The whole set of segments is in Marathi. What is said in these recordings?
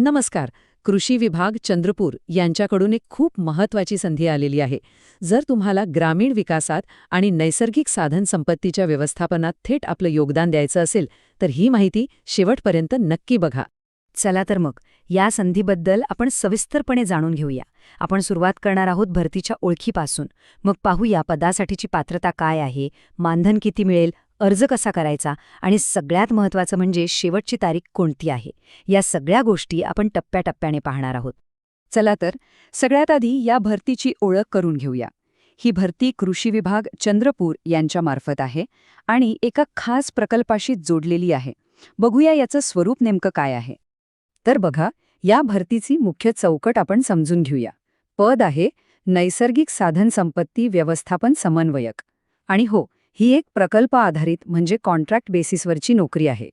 नमस्कार. कृषी विभाग चंद्रपूर यांच्याकडून एक खूप महत्वाची संधी आलेली आहे. जर तुम्हाला ग्रामीण विकासात आणि नैसर्गिक साधन संपत्तीच्या व्यवस्थापनात थेट आपलं योगदान द्यायचं असेल तर ही माहिती शेवटपर्यंत नक्की बघा. चला तर मग या संधीबद्दल आपण सविस्तरपणे जाणून घेऊया. आपण सुरुवात करणार आहोत भरतीच्या ओळखीपासून. मग पाहू या पदासाठीची पात्रता काय आहे मानधन किती मिळेल अर्ज कसा करायचा आणि सगळ्यात महत्त्वाचं म्हणजे शेवटची तारीख कोणती आहे? या सगळ्या गोष्टी आपण टप्प्याटप्प्याने पाहणार आहोत. चला तर सगळ्यात आधी या भरतीची ओळख करून घेऊया. ही भरती कृषी विभाग चंद्रपूर यांच्यामार्फत आहे आणि एका खास प्रकल्पाशी जोडलेली आहे. बघूया याचं स्वरूप नेमकं काय आहे. तर बघा या भरतीची मुख्य चौकट आपण समजून घेऊया. पद आहे नैसर्गिक साधनसंपत्ती व्यवस्थापन समन्वयक. आणि हो ही एक प्रकल्प आधारित म्हणजे कॉन्ट्रॅक्ट बेसिसवरची नोकरी आहे.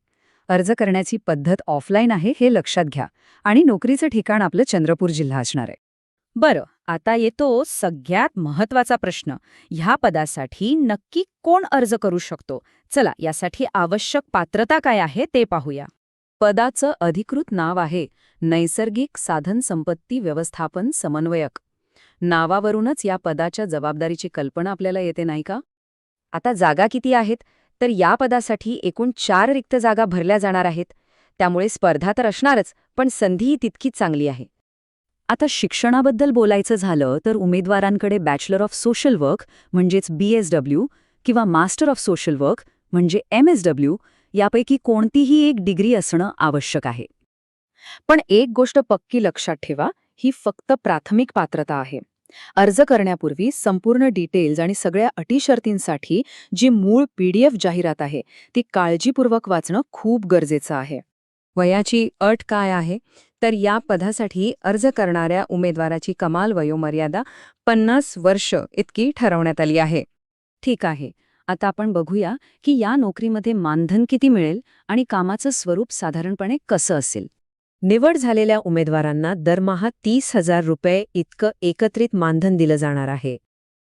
अर्ज करण्याची पद्धत ऑफलाईन आहे हे लक्षात घ्या आणि नोकरीचं ठिकाण आपलं चंद्रपूर जिल्हा असणार आहे. बरं आता येतो सगळ्यात महत्त्वाचा प्रश्न. ह्या पदासाठी नक्की कोण अर्ज करू शकतो? चला यासाठी आवश्यक पात्रता काय आहे ते पाहूया. पदाचं अधिकृत नाव आहे नैसर्गिक साधन संपत्ती व्यवस्थापन समन्वयक. नावावरूनच या पदाच्या जबाबदारीची कल्पना आपल्याला येते नाही का? आता जागा किती आहेत? तर या पदासाठी एकूण चार रिक्त जागा भरल्या जाणार आहेत. त्यामुळे स्पर्धा तर असणारच पण संधीही तितकीच चांगली आहे. आता शिक्षणाबद्दल बोलायचं झालं तर उमेदवारांकडे बॅचलर ऑफ सोशल वर्क म्हणजेच बीएसडब्ल्यू किंवा मास्टर ऑफ सोशल वर्क म्हणजे एमएसडब्ल्यू यापैकी कोणतीही एक डिग्री असणं आवश्यक आहे. पण एक गोष्ट पक्की लक्षात ठेवा ही फक्त प्राथमिक पात्रता आहे. अर्ज करण्यापूर्वी संपूर्ण डिटेल्स आणि सगळ्या अटी शर्तींसाठी जी मूळ पीडीएफ जाहिरात आहे ती काळजीपूर्वक वाचणं खूप गरजेचं आहे. वयाची अट काय आहे? तर या पदासाठी अर्ज करणाऱ्या उमेदवाराची कमाल वयोमर्यादा पन्नास वर्ष इतकी ठरवण्यात आली आहे. ठीक आहे. आता आपण बघूया की या नोकरीमध्ये मानधन किती मिळेल आणि कामाचं स्वरूप साधारणपणे कसं असेल. निवड झालेल्या उमेदवारांना दरमहा तीस हजार रुपये इतकं एकत्रित मानधन दिलं जाणार आहे.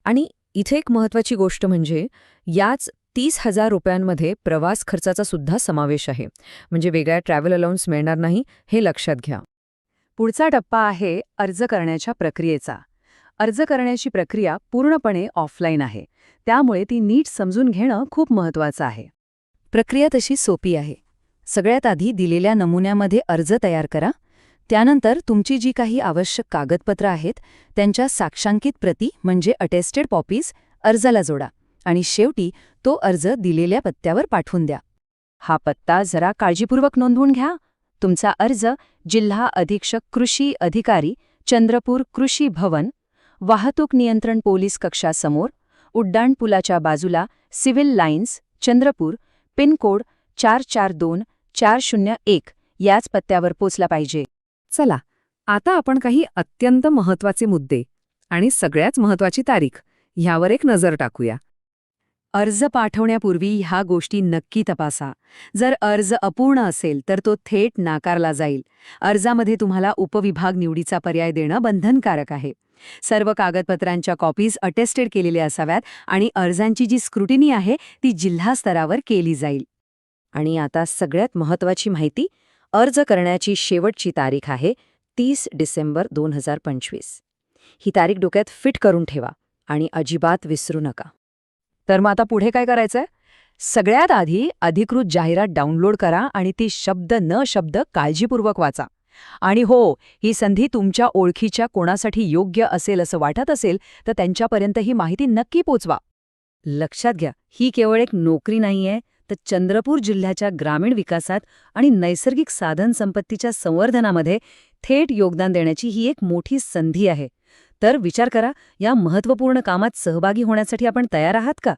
आणि इथे एक महत्वाची गोष्ट म्हणजे याच तीस हजार रुपयांमध्ये प्रवास खर्चाचा सुद्धा समावेश आहे. म्हणजे वेगळ्या ट्रॅव्हल अलाउन्स मिळणार नाही हे लक्षात घ्या. पुढचा टप्पा आहे अर्ज करण्याच्या प्रक्रियेचा. अर्ज करण्याची प्रक्रिया पूर्णपणे ऑफलाईन आहे. त्यामुळे ती नीट समजून घेणं खूप महत्वाचं आहे. प्रक्रिया तशी सोपी आहे. सगळ्यात आधी दिलेल्या नमुन्यामध्ये अर्ज तयार करा. त्यानंतर तुमची जी काही आवश्यक कागदपत्रं आहेत त्यांच्या साक्षांकित प्रती म्हणजे अटेस्टेड कॉपीज अर्जाला जोडा. आणि शेवटी तो अर्ज दिलेल्या पत्त्यावर पाठवून द्या. हा पत्ता जरा काळजीपूर्वक नोंदवून घ्या. तुमचा अर्ज जिल्हा अधीक्षक कृषी अधिकारी चंद्रपूर कृषी भवन वाहतूक नियंत्रण पोलीस कक्षासमोर उड्डाणपुलाच्या बाजूला सिव्हिल लाईन्स चंद्रपूर पिनकोड चार चार दोन चार शून्य एक याच पत्त्यावर पोचला पाहिजे. चला आता आपण काही अत्यंत महत्त्वाचे मुद्दे आणि सगळ्यात महत्वाची तारीख ह्यावर एक नजर टाकूया. अर्ज पाठवण्यापूर्वी ह्या गोष्टी नक्की तपासा. जर अर्ज अपूर्ण असेल तर तो थेट नाकारला जाईल. अर्जामध्ये तुम्हाला उपविभाग निवडीचा पर्याय देणं बंधनकारक आहे. सर्व कागदपत्रांच्या कॉपीज अटेस्टेड केलेल्या असाव्यात आणि अर्जांची जी स्क्रुटिनी आहे ती जिल्हा स्तरावर केली जाईल. आणि आता सगळ्यात महत्वाची माहिती अर्ज करण्याची शेवटची तारीख आहे तीस डिसेंबर दोन हजार पंचवीस. ही तारीख डोक्यात फिट करून ठेवा आणि अजिबात विसरू नका. तर मग आता पुढे काय करायचंय? सगळ्यात आधी अधिकृत जाहिरात डाउनलोड करा आणि ती शब्द न शब्द काळजीपूर्वक वाचा. आणि हो ही संधी तुमच्या ओळखीच्या कोणासाठी योग्य असेल असं वाटत असेल तर त्यांच्यापर्यंत ही माहिती नक्की पोचवा. लक्षात घ्या ही केवळ एक नोकरी नाहीये. तर चंद्रपूर जिल्ह्याच्या ग्रामीण विकासात आणि नैसर्गिक साधन संपत्तीच्या संवर्धनामध्ये थेट योगदान देण्याची ही एक मोठी संधी आहे. तर विचार करा या महत्त्वपूर्ण कामात सहभागी होण्यासाठी आपण तयार आहात का?